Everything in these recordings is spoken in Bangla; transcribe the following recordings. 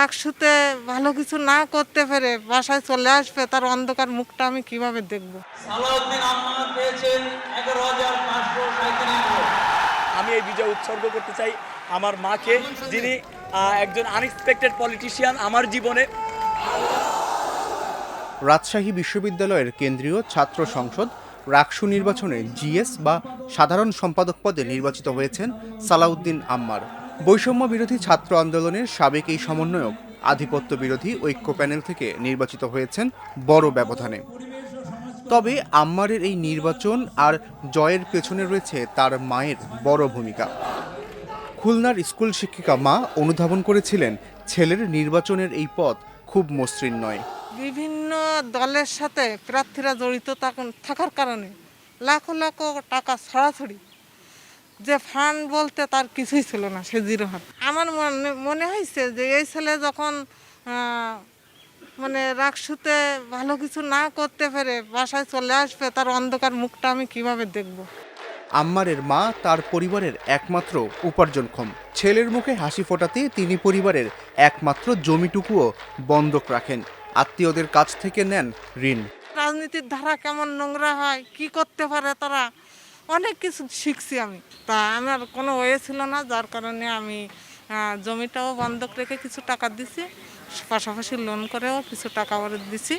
রাকসুতে ভালো কিছু না করতে পেরে বাসায় চলে আসবে তার অন্ধকার মুখটা আমি কীভাবে দেখব? আমি এই বিজয় উৎসর্গ করতে চাই আমার মাকে যিনি একজন আনএক্সপেক্টেড পলিটিশিয়ান আমার জীবনে। রাজশাহী বিশ্ববিদ্যালয়ের কেন্দ্রীয় ছাত্র সংসদ রাকসু নির্বাচনে জিএস বা সাধারণ সম্পাদক পদে নির্বাচিত হয়েছেন সালাউদ্দিন আম্মার। বৈষম্য বিরোধী ছাত্র আন্দোলনের সাবেক এই সমন্বয়ক, আধিপত্য বিরোধী ঐক্য প্যানেল থেকে নির্বাচিত হয়েছেন বড় ব্যবধানে। তবে আম্মারের এই নির্বাচন আর জয়ের পেছনে রয়েছে তার মায়ের বড় ভূমিকা। খুলনার স্কুল শিক্ষিকা মা অনুধাবন করেছিলেন, ছেলের নির্বাচনের এই পথ খুব মসৃণ নয়। বিভিন্ন দলের সাথে প্রার্থীরা জড়িত থাকার কারণে লাখো লাখো টাকা ছড়াছড়ি যে ফান্ড বলতে তার কিছুই ছিল না সে জিরো হাত। আমার মনে মনে হয়েছে যে এই ছেলে যখন মানে রাকসুতে ভালো কিছু না করতে পেরে বাসায় চলে আসবে তার অন্ধকার মুখটা আমি কীভাবে দেখব? আম্মারের মা তার পরিবারের একমাত্র উপার্জনক্ষম ছেলের মুখে হাসি ফোটাতে তিনি পরিবারের একমাত্র জমিটুকুও বন্ধক রাখেন। আত্মীয়দের কাছ থেকে নেন ঋণ। রাজনীতির ধারা কেমন নোংরা হয় কি করতে পারে তারা? অনেক কিছু শিখছি আমি। তা আমার কোনো ওয়ে ছিল না, যার কারণে আমি জমিটাও বন্ধক রেখে কিছু টাকা দিছি। পাশাপাশি লোন করেও কিছু টাকা আবার দিছি,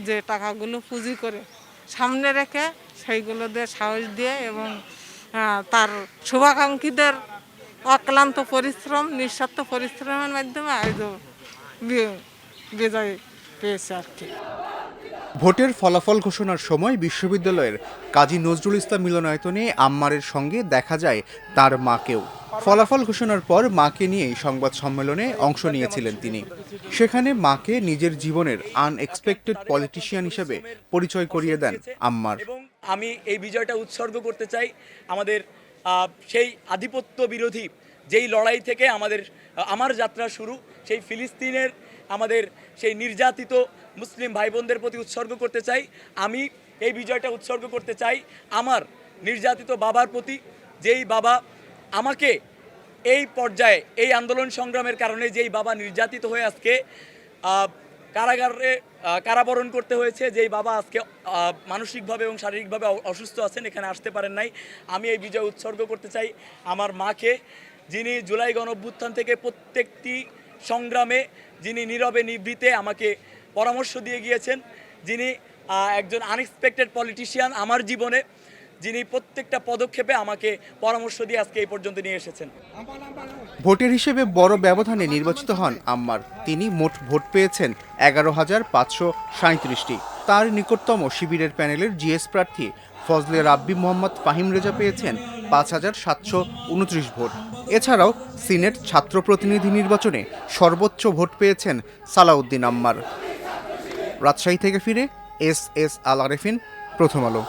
যে টাকাগুলো পুঁজি করে সামনে রেখে সেইগুলো দিয়ে সাহস দিয়ে এবং তার শুভাকাঙ্ক্ষীদের অক্লান্ত পরিশ্রম, নিঃস্বার্থ পরিশ্রমের মাধ্যমে আজ ও বি- বিজয় পেয়েছে আর কি। ভোটের ফলাফল ঘোষণার সময় বিশ্ববিদ্যালয়ের কাজী নজরুল ইসলাম মিলনায়তনে আম্মারের সঙ্গে দেখা যায় তার মাকেও। ফলাফল ঘোষণার পর মাকে নিয়ে সংবাদ সম্মেলনে অংশ নিয়েছিলেন তিনি। সেখানে মাকে নিজের জীবনের আনএক্সপেক্টেড পলিটিশিয়ান হিসেবে পরিচয় করিয়ে দেন আম্মার। আমি এই বিজয়টা উৎসর্গ করতে চাই আমাদের সেই আধিপত্য বিরোধী যেই লড়াই থেকে আমাদের আমার যাত্রা শুরু, সেই ফিলিস্তিনের আমাদের সেই নির্যাতিত মুসলিম ভাই বোনদের প্রতি উৎসর্গ করতে চাই। আমি এই বিজয়টা উৎসর্গ করতে চাই। আমার নির্যাতিত বাবার প্রতি যেই বাবা আমাকে এই পর্যায়ে, এই আন্দোলন সংগ্রামের কারণে যেই বাবা নির্যাতিত হয়ে আজকে কারাগারে কারাবরণ করতে হয়েছে, যেই বাবা আজকে মানসিকভাবে এবং শারীরিকভাবে অসুস্থ আছেন, এখানে আসতে পারেন নাই। আমি এই বিজয় উৎসর্গ করতে চাই। আমার মাকে, যিনি জুলাই গণ অভ্যুত্থান থেকে প্রত্যেকটি সংগ্রামে যিনি নীরবে নিভৃতে আমাকে পরামর্শ দিয়ে গিয়েছেন, যিনি একজন আনএক্সপেক্টেড পলিটিশিয়ান আমার জীবনে, যিনি প্রত্যেকটা পদক্ষেপে আমাকে পরামর্শ দিয়ে আজকে এই পর্যন্ত নিয়ে এসেছেন। ভোটের হিসেবে বড় ব্যবধানে নির্বাচিত হন আম্মার। তিনি মোট ভোট পেয়েছেন এগারো হাজার পাঁচশো সাঁত্রিশটি তার নিকটতম শিবিরের প্যানেলের জিএস প্রার্থী ফজলে রাব্বি মোহাম্মদ ফাহিম রেজা পেয়েছেন পাঁচ হাজার সাতশো উনত্রিশ ভোট। এছাড়াও সিনেট ছাত্র প্রতিনিধি নির্বাচনে সর্বোচ্চ ভোট পেয়েছেন সালাউদ্দিন আম্মার। রাজশাহী থেকে ফিরে এস এস আল আরেফিন, প্রথম আলো।